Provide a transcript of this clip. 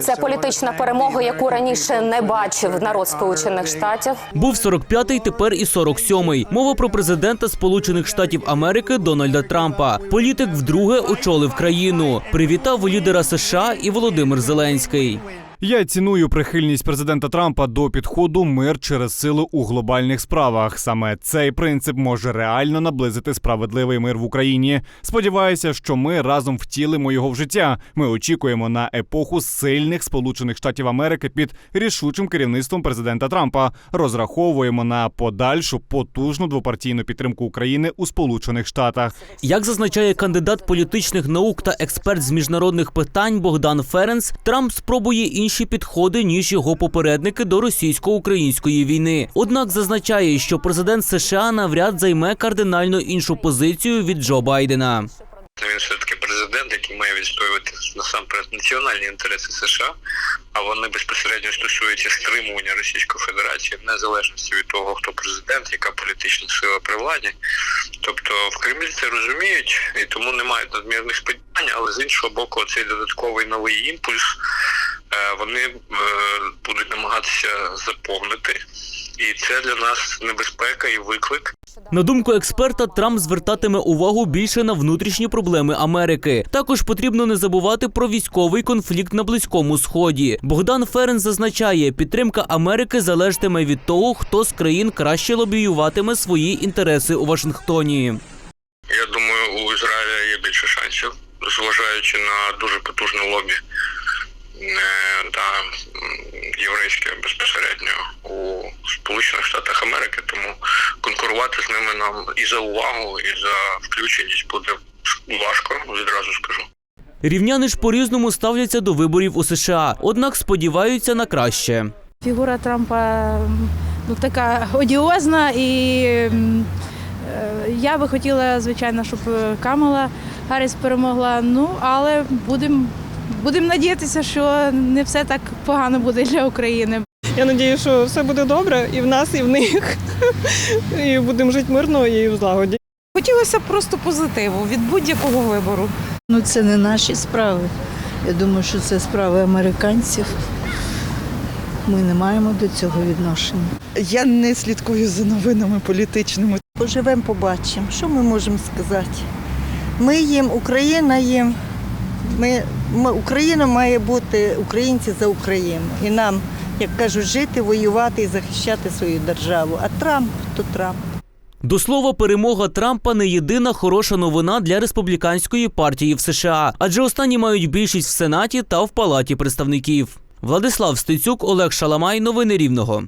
Це політична перемога, яку раніше не бачив народ Сполучених Штатів. Був 45-й, тепер і 47-й. Мова про президента Сполучених Штатів Америки Дональда Трампа. Політик вдруге очолив країну. Привітав лідера США і Володимир Зеленський. Я ціную прихильність президента Трампа до підходу мир через силу у глобальних справах. Саме цей принцип може реально наблизити справедливий мир в Україні. Сподіваюся, що ми разом втілимо його в життя. Ми очікуємо на епоху сильних Сполучених Штатів Америки під рішучим керівництвом президента Трампа. Розраховуємо на подальшу потужну двопартійну підтримку України у Сполучених Штатах. Як зазначає кандидат політичних наук та експерт з міжнародних питань Богдан Ференц, Трамп спробує інші підходи ніж його попередники до російсько-української війни. Однак зазначає, що президент США навряд займе кардинально іншу позицію від Джо Байдена. Він все таки президент, який має відстоювати насамперед національні інтереси США, а вони безпосередньо стосуються стримування Російської Федерації в незалежності від того, хто президент, яка політична сила при владі. Тобто в Кремлі це розуміють і тому не мають надмірних сподівань, але з іншого боку, цей додатковий новий імпульс вони е, будуть намагатися заповнити. І це для нас небезпека і виклик. На думку експерта, Трамп звертатиме увагу більше на внутрішні проблеми Америки. Також потрібно не забувати про військовий конфлікт на близькому сході. Богдан Ферен зазначає, підтримка Америки залежатиме від того, хто з країн краще лобіюватиме свої інтереси у Вашингтоні. Я думаю, у Ізраїля є більше шансів, зважаючи на дуже потужне лобі е, та єврейське безпосередньо у Сполучених Штатах Америки. Тому конкурувати з ними нам і за увагу, і за включеність буде важко, відразу скажу. Рівняни ж по-різному ставляться до виборів у США, однак сподіваються на краще. Фігура Трампа ну, така одіозна, і е, я би хотіла, звичайно, щоб Камала Гарріс перемогла. Ну, але будемо будем надіятися, що не все так погано буде для України. Я надію, що все буде добре і в нас, і в них. І будемо жити мирно і в злагоді. Хотілося б просто позитиву від будь-якого вибору. Ну, це не наші справи. Я думаю, що це справи американців. Ми не маємо до цього відношення. Я не слідкую за новинами політичними. Поживемо, побачимо. Що ми можемо сказати? Ми їм, Україна їм. Ми, ми, Україна має бути українці за Україну. І нам, як кажуть, жити, воювати і захищати свою державу. А Трамп то Трамп. До слова, перемога Трампа не єдина хороша новина для республіканської партії в США, адже останні мають більшість в Сенаті та в Палаті представників. Владислав Стецюк, Олег Шаламай. Новини Рівного.